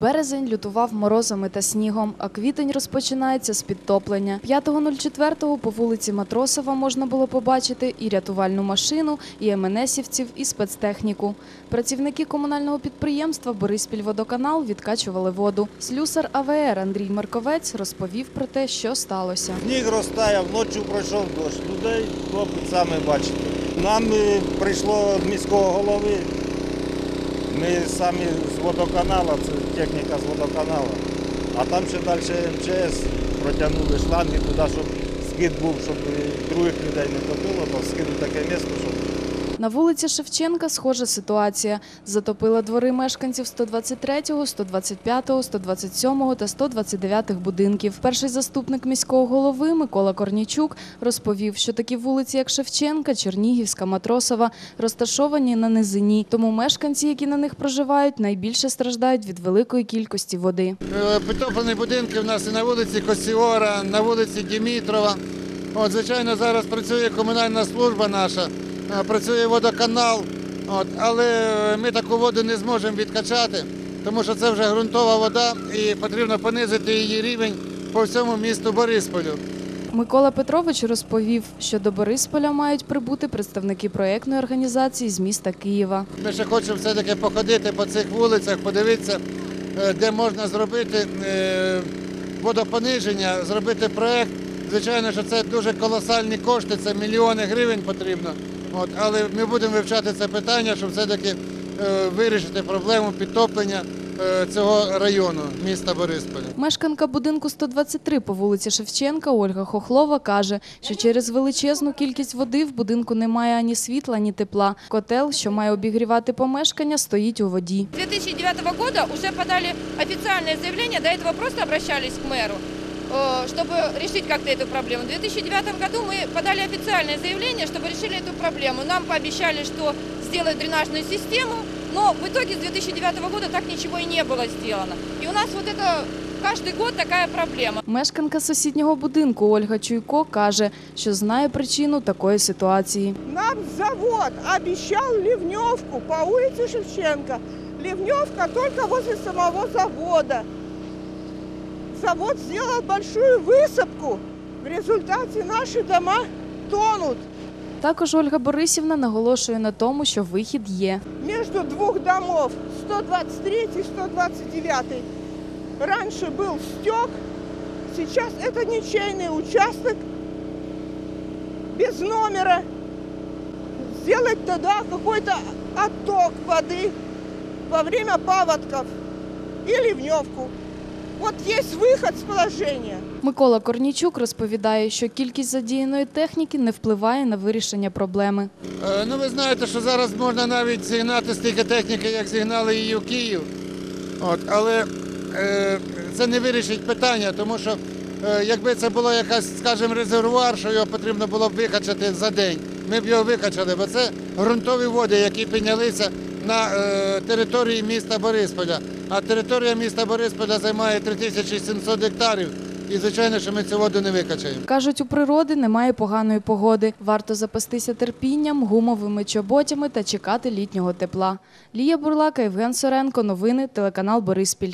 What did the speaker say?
Березень лютував морозами та снігом, а квітень розпочинається з підтоплення. 5.04 по вулиці Матросова можна було побачити і рятувальну машину, і МНСівців, і спецтехніку. Працівники комунального підприємства «Бориспільводоканал» відкачували воду. Слюсар АВР Андрій Марковець розповів про те, що сталося. Сніг розтаяв, ночі пройшов дощ. Людей, хлопець, саме бачите. Нам е, прийшло від міського голови. Ми самі з водоканала, це техніка з водоканала. А там ще далі МЧС протягнули шланги туди, щоб скид був, щоб других людей не топило, то скинули таке місце, щоб На вулиці Шевченка схожа ситуація. Затопила двори мешканців 123, 125, 127 та 129 будинків. Перший заступник міського голови Микола Корнічук розповів, що такі вулиці, як Шевченка, Чернігівська, Матросова, розташовані на низині. Тому мешканці, які на них проживають, найбільше страждають від великої кількості води. Е, Підтоплені будинки в нас і на вулиці Косіора, на вулиці Дімітрова. От, звичайно, зараз працює комунальна служба наша, працює водоканал, от, але ми таку воду не зможемо відкачати, тому що це вже ґрунтова вода і потрібно понизити її рівень по всьому місту Борисполю. Микола Петрович розповів, що до Борисполя мають прибути представники проєктної організації з міста Києва. Ми ще хочемо все-таки походити по цих вулицях, подивитися, е, де можна зробити е, водопониження, зробити проєкт. Звичайно, що це дуже колосальні кошти, це мільйони гривень потрібно. От, але ми будемо вивчати це питання, щоб все-таки е, вирішити проблему підтоплення е, цього району міста Борисполя. Мешканка будинку 123 по вулиці Шевченка Ольга Хохлова каже, що через величезну кількість води в будинку немає ані світла, ні тепла. Котел, що має обігрівати помешкання, стоїть у воді. С 2009 года уже подали официальное заявление, до этого просто обращались к мэру, э, чтобы решить как-то эту проблему. В 2009 году мы подали официальное заявление, чтобы решили эту проблему. Нам пообещали, что сделают дренажную систему, но в итоге с 2009 года так ничего и не было сделано. И у нас вот это каждый год такая проблема. Мешканка сусіднього будинку Ольга Чуйко каже, що знає причину такої ситуації. Нам завод обещал ливневку по улице Шевченко. Ливневка только возле самого завода. Завод сделал большую высыпку. В результате наши дома тонут. Також Ольга Борисівна наголошує на тому, що вихід є. Между двух домов 123 и 129 раньше был стек, сейчас это ничейный участок без номера. Сделать тогда какой-то отток воды во время паводков и ливневку. Вот есть выход с положения. Микола Корнічук розповідає, що кількість задіяної техніки не впливає на вирішення проблеми. Е, Ну, ви знаєте, що зараз можна навіть зігнати стільки техніки, як зігнали її в Київ. От, але е, це не вирішить питання, тому що е, якби це було якась, скажімо, резервуар, що його потрібно було б викачати за день, ми б його викачали, бо це ґрунтові води, які піднялися на е, території міста Борисполя. А територія міста Борисполя займає 3700 гектарів. І звичайно, що ми цю воду не викачаємо. Кажуть, у природи немає поганої погоди. Варто запастися терпінням, гумовими чоботями та чекати літнього тепла. Лія Бурлака, Євген Соренко. Новини телеканал Бориспіль.